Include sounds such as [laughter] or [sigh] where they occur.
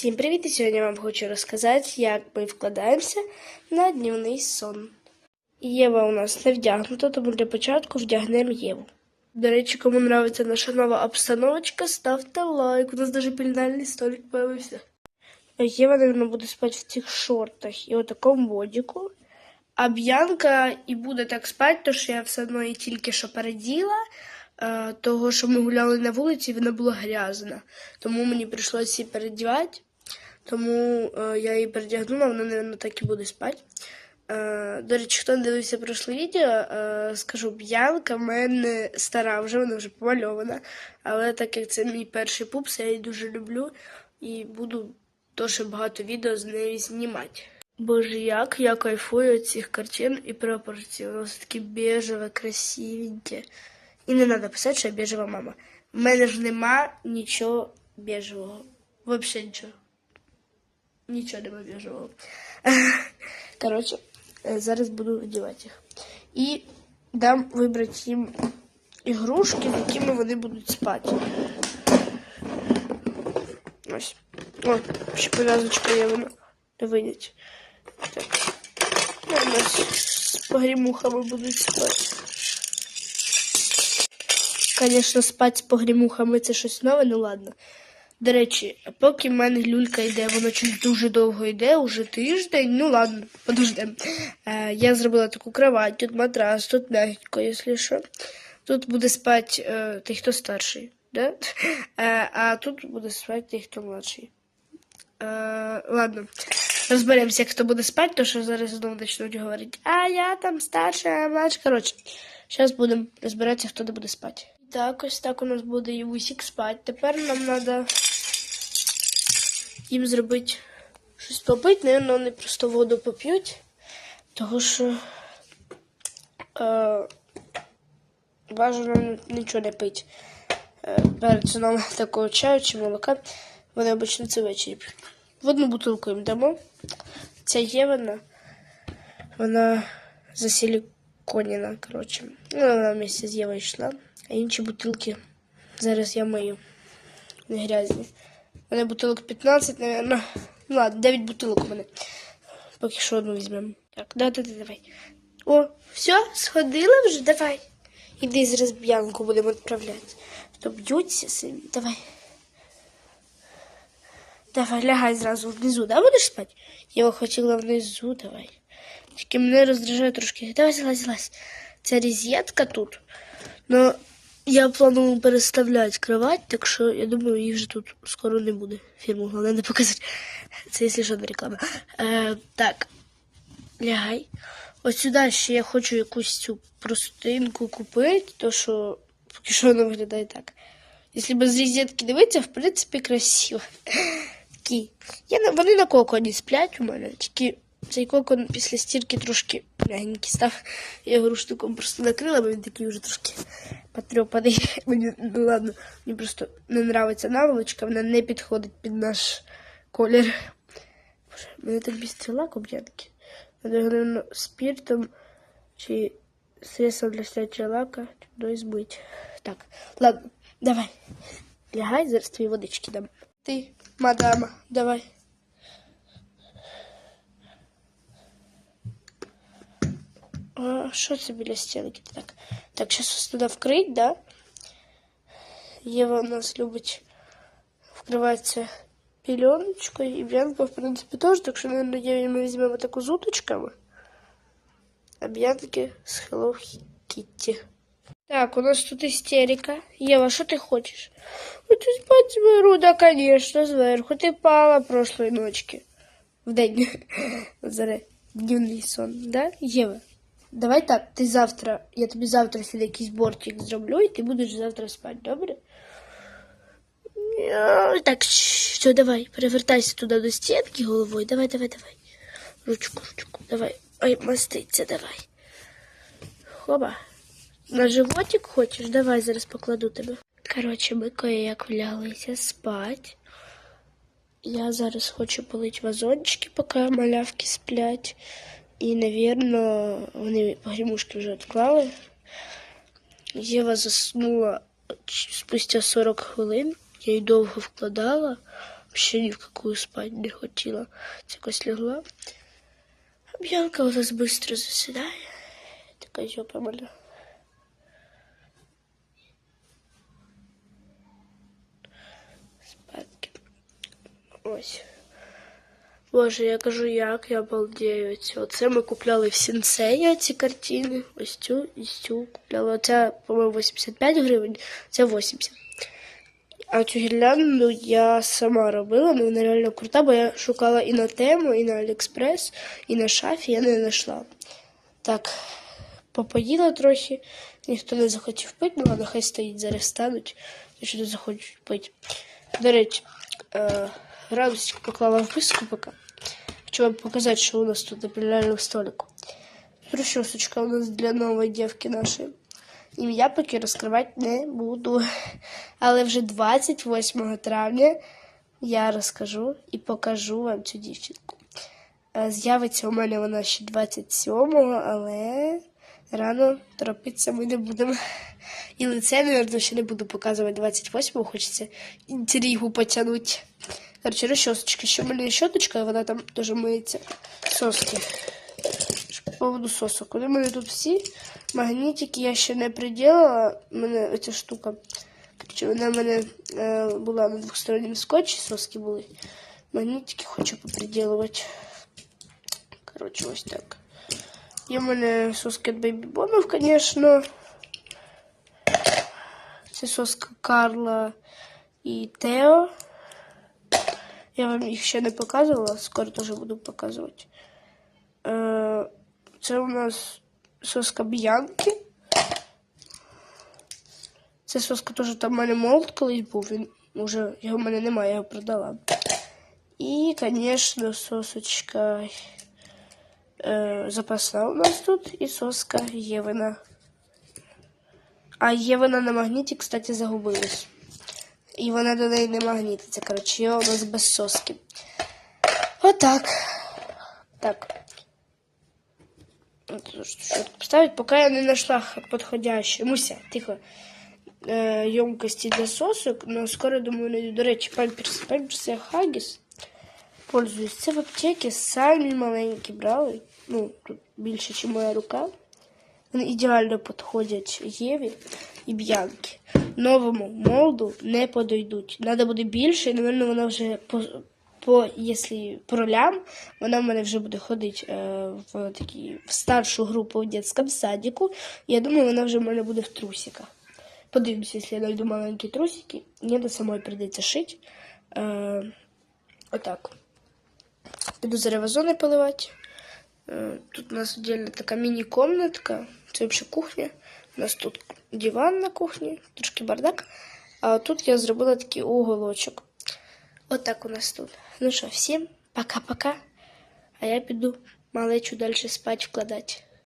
Всім привіт! І сьогодні я вам хочу розказати, як ми вкладаємося на днівний сон. Єва у нас не вдягнута, тому для початку вдягнемо Єву. До речі, кому подобається наша нова обстановочка, ставте лайк. У нас навіть пільнальний столик появився. Єва, мабуть, буде спати в цих шортах і отакому бодіку. А Б'янка і буде так спати, тому що я все одно її тільки що переділа, е, того, що ми гуляли на вулиці, вона була грязна. Тому мені прийшлося її передівати. Тому е, я її передягнула, вона, мабуть, так і буде спати. Е, до речі, хто не дивився прошле відео, е, скажу, Б'янка в мене стара, вже вона вже помальована. Але так як це мій перший пупс, я її дуже люблю і буду дуже багато відео з нею знімати. Боже, як я кайфую від цих картин і пропорцій. Воно все таке бежеве, красивеньке. І не треба писати, що я бежева мама. У мене ж нема нічого бежевого. Взагалі нічого. Нічого нема бежевого. [laughs] Коротше, е, зараз буду одягати їх. І дам вибрати їм ігрушки, з якими вони будуть спати. Ось. О, ще пов'язочка є вона. Не вийдеть. Так. Ну, у нас з погрімухами будуть спати. Звісно, спати з погрімухами це щось нове, ну ладно. До речі, поки в мене люлька йде, воно щось дуже довго йде, уже тиждень. Ну ладно, подождемо. Е, я зробила таку кровать, тут матрас, тут м'ягенько, якщо що. Тут буде спати е, той, хто старший, да? Е, а тут буде спати той, хто младший. Е, ладно, розберемося, хто буде спати, то що зараз знову почнуть говорити, а я там старша, а младша. Коротше, зараз будемо розбиратися, хто де буде спати. Так, ось так у нас буде і Вусік спати. Тепер нам треба їм зробити щось попити, Наверно, вони просто воду поп'ють, того що е, бажано нічого не пити. Е, перед сном такого чаю чи молока. Вони обично це ввечері п'ють. В одну бутилку їм дамо. Ця є вона. Вона засиліконіна, коротше. Ну, вона вместе з Євою йшла. А інші бутилки зараз я мию. Не грязні. У мене бутилок 15, наверное. Ну ладно, 9 бутилок у мене. Поки що одну візьмемо. Так, да, да, да, давай. О, все, сходила вже? Давай. Іди зараз б'янку будемо відправляти. То б'ються собі. Давай. Давай, лягай зразу внизу, да, будеш спати? Я хотіла внизу, давай. Тільки мене роздражає трошки. Давай, злазь, злазь. Це розетка тут. Но я планую переставляти кровать, так що я думаю, їх вже тут скоро не буде. Фірму головне не показати. [laughs] Це, якщо що, не реклама. Е, так, лягай. Ось сюди ще я хочу якусь цю простинку купити, то що поки що вона виглядає так. Якщо без розетки дивитися, в принципі, красиво. [laughs] Такі. Я, вони на коконі сплять у мене, тільки цей кокон після стірки трошки м'ягенький став. Я його рушником просто накрила, бо він такий вже трошки потрьопаний. [laughs] Мені, ну ладно, мені просто не подобається наволочка, вона не підходить під наш колір. Боже, мене так бісить лак. Надо, наверное, спиртом чи средством для снятия лака чудо збити. Так, ладно, давай. Лягай, зараз твої водички дам. Ти, мадама, давай. А, що це біля стінки? Так, так, зараз туди вкрить, да? Єва у нас любить вкриватися пеленочкою, і Б'янка, в принципі, теж, так що, мабуть, Єві ми візьмемо таку з уточками, а Б'янки з Hello Kitty. Так, у нас тут істерика. Єва, що ти хочеш? Хочу спати беру, да, конечно, зверху. Ти пала прошлої ночки. В день. [laughs] От Зараз дневний сон, да? Єва, давай так, ти завтра, я тобі завтра сюди якийсь бортик зроблю, і ти будеш завтра спати, добре? Так, все, давай, перевертайся туди до стінки головою. Давай, давай, давай. Ручку, ручку, давай. Ой, маститься, давай. Хоба. На животик хочеш? Давай зараз покладу тебе. Коротше, ми кое-як влялися спать. Я зараз хочу полити вазончики, поки малявки сплять. І, навірно, вони погрімушки вже відклали. Єва заснула спустя 40 хвилин. Я її довго вкладала, Ще ні в какую спать не хотіла. Це якось лягла. А Б'янка у нас швидко засідає. Така жопа мене. Спадки. Ось. Боже, я кажу, як я балдею. Ці- Оце ми купляли в Сінсея ці картини. Ось цю і цю купляли. Оце, по-моєму, 85 гривень, це 80. А цю гірлянду я сама робила, ну вона реально крута, бо я шукала і на тему, і на Аліекспрес, і на шафі, я не знайшла. Так, попоїла трохи, ніхто не захотів пити, ну ладно, хай стоїть, зараз стануть, якщо не захочуть пити. До речі, е, радостик поклала в. Хочу вам показати, що у нас тут на пленарному столику. Прищосочка у нас для нової дівки нашої. Ім'я поки розкривати не буду. [laughs] Але вже 28 травня я розкажу і покажу вам цю дівчинку. З'явиться у мене вона ще 27-го, але рано торопитися ми не будемо. І лице, мабуть, ще не буду показувати 28-го, хочеться інтригу потягнути. Короче, розчосочка. Ще в мене щоточка, вона там теж миється. Соски. По поводу сосок. Вони в мене тут всі. Магнітики я ще не приділила. У мене оця штука. Короче, вона в мене е, була на двосторонньому скотчі, соски були. Магнітики хочу поприділувати. Короче, ось так. Є в мене соски від Baby Бомів, звісно. Це соска Карла і Тео. Я вам їх ще не показувала, скоро теж буду показувати. Е, Це у нас соска Б'янки. Це соска теж там в мене молд колись був. Він уже його в мене немає, я його продала. І, звісно, сосочка е, запасна у нас тут і соска Євина. А Євина на магніті, кстати, загубилась. І вона до неї не магнітиться. Коротше, є у нас без соски. Отак. Так. Тут что-то поставить, пока я не нашла подходящую. Муся, тихо. Емкості для сосок, но скоро думаю найду. До речі, памперс. Памперс я Хагіс. Пользуюсь. Це в аптеці самі маленькі брали. Ну, тут більше, ніж моя рука. Вони ідеально підходять Єві і Б'янки. Новому молду не подойдуть. Надо буде більше, і, напевно, вона вже по, по якщо по ролям, вона в мене вже буде ходити е, в такі в старшу групу в дитячому садику. Я думаю, вона вже в мене буде в трусиках. Подивимося, якщо я знайду маленькі трусики. Мені до самої прийдеться шити. Е, отак. Піду зараз вазони поливати. Е, Тут у нас отдельно така міні-комнатка. Це взагалі кухня. У нас тут диван на кухні, трошки бардак. А тут я зробила такий уголочок. Отак у нас тут. Ну що, всім пока-пока. А я піду малечу далі спати вкладати.